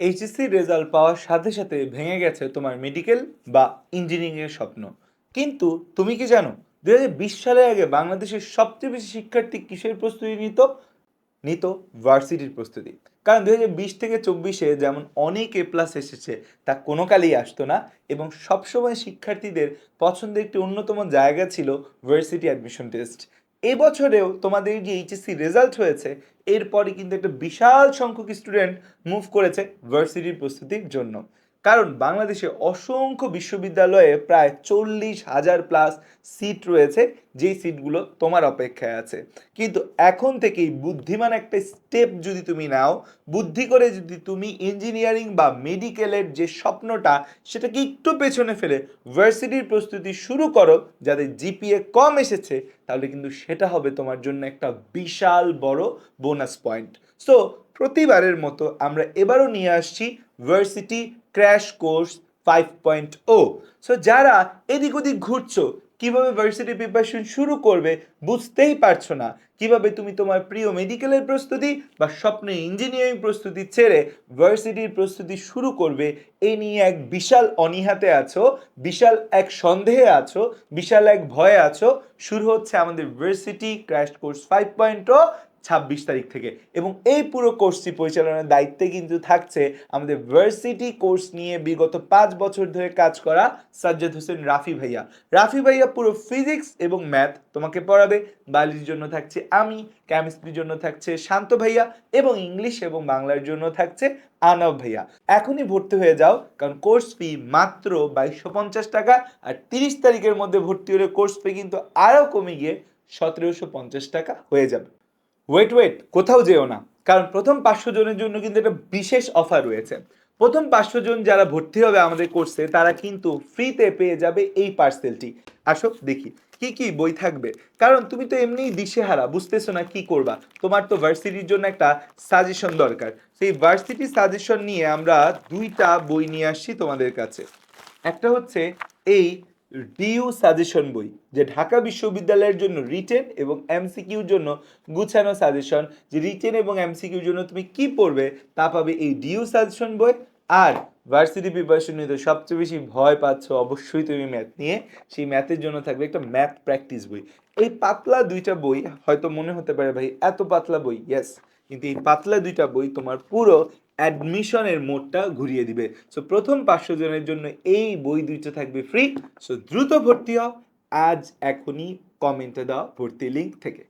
HSC result পাওয়ার সাথে সাথে ভেঙে গেছে তোমার মেডিকেল বা ইঞ্জিনিয়ারিংয়ের স্বপ্ন। কিন্তু তুমি কি জানো দুই হাজার বিশ সালের আগে বাংলাদেশের সবচেয়ে বেশি শিক্ষার্থী কিসের প্রস্তুতি নিত? নিত ভার্সিটির প্রস্তুতি। কারণ দুই হাজার বিশ থেকে চব্বিশে যেমন অনেক এ প্লাস এসেছে, তা কোনো কালেই আসতো না এবং সবসময় শিক্ষার্থীদের পছন্দের একটি অন্যতম জায়গা ছিল ভার্সিটি অ্যাডমিশন টেস্ট এবছরেও তোমাদের যে এইচএসসি রেজাল্ট হয়েছে, এরপরে কিন্তু একটা বিশাল সংখ্যক স্টুডেন্ট মুভ করেছে ভার্সিটির প্রস্তুতির জন্য। কারণ বাংলাদেশে অসংখ্য বিশ্ববিদ্যালয়ে প্রায় চল্লিশ হাজার প্লাস সিট রয়েছে, যেই সিটগুলো তোমার অপেক্ষায় আছে। কিন্তু এখন থেকেই বুদ্ধিমান একটা স্টেপ যদি তুমি নাও, বুদ্ধি করে যদি তুমি ইঞ্জিনিয়ারিং বা মেডিকেলের যে স্বপ্নটা, সেটাকে একটু পেছনে ফেলে ভার্সিটির প্রস্তুতি শুরু করো যাদের জিপিএ কম এসেছে, তাহলে কিন্তু সেটা হবে তোমার জন্য একটা বিশাল বড় বোনাস পয়েন্ট সো প্রতিবারের মতো আমরা এবারও নিয়ে আসছি varsity crash course five point ও সো যারা এদিক ওদিক ঘুরছো, কীভাবে ভার্সিটি প্রিপারেশন শুরু করবে বুঝতেই পারছ না। কীভাবে তুমি তোমার প্রিয় মেডিকেলের প্রস্তুতি বা স্বপ্নে ইঞ্জিনিয়ারিং প্রস্তুতি ছেড়ে ভার্সিটির প্রস্তুতি শুরু করবে, এ নিয়ে এক বিশাল অনীহাতে আছো, বিশাল এক সন্দেহে আছো, বিশাল এক ভয়ে আছো। শুরু হচ্ছে আমাদের varsity crash course five point ছাব্বিশ তারিখ থেকে। এবং এই পুরো কোর্সটি পরিচালনার দায়িত্বে কিন্তু থাকছে আমাদের ভার্সিটি কোর্স নিয়ে বিগত পাঁচ বছর ধরে কাজ করা সাজ্জাদ হোসেন রাফি ভাইয়া। রাফি ভাইয়া পুরো ফিজিক্স এবং ম্যাথ তোমাকে পড়াবে বালির জন্য থাকছে আমি, কেমিস্ট্রির জন্য থাকছে শান্ত ভাইয়া এবং ইংলিশ এবং বাংলার জন্য থাকছে আনব ভাইয়া। এখনই ভর্তি হয়ে যাও, কারণ কোর্স ফি মাত্র বাইশশো পঞ্চাশ টাকা আর তিরিশ তারিখের মধ্যে ভর্তি হলে কোর্স ফি কিন্তু আরও কমে গিয়ে সতেরোশো পঞ্চাশ টাকা হয়ে যাবে। ওয়েট ওয়েট কোথাও যেও না। কারণ প্রথম পাঁচশো জনের জন্য কিন্তু একটা বিশেষ অফার রয়েছে। প্রথম পাঁচশো জন যারা ভর্তি হবে আমাদের কোর্সে তারা কিন্তু ফ্রিতে পেয়ে যাবে এই পার্সেলটি আসো, দেখি, কি কি বই থাকবে? কারণ তুমি তো এমনিই দিশেহারা, বুঝতেছো না কি করবা? তোমার তো ভার্সিটির জন্য একটা সাজেশন দরকার। সেই ভার্সিটি সাজেশন নিয়ে আমরা দুইটা বই নিয়ে আসছি তোমাদের কাছে। একটা হচ্ছে এই ডিউ সাজেশন বই, যে ঢাকা বিশ্ববিদ্যালয়ের জন্য রিটেন এবং এমসিকিউর জন্য গুছানো সাজেশন, যে রিটেন এবং এমসিকিউর জন্য তুমি কি পড়বে তা পাবে এই ডিউ সাজেশন বই। আর ভার্সিটি প্রিপারেশন নিয়ে তো সবচেয়ে বেশি ভয় পাচ্ছ অবশ্যই তুমি ম্যাথ নিয়ে, সেই ম্যাথের জন্য থাকবে একটা ম্যাথ প্র্যাকটিস বই। এই পাতলা দুইটা বই হয়তো মনে হতে পারে ভাই, এত পাতলা বই ইয়েস কিন্তু এই পাতলা দুইটা বই তোমার পুরো অ্যাডমিশনের মোডটা ঘুরিয়ে দিবে। সো প্রথম পাঁচশো জনের জন্য এই বই দুইটা থাকবে ফ্রি সো দ্রুত ভর্তি হও। আজ এখনই কমেন্টে দাও ভর্তি লিঙ্ক থেকে।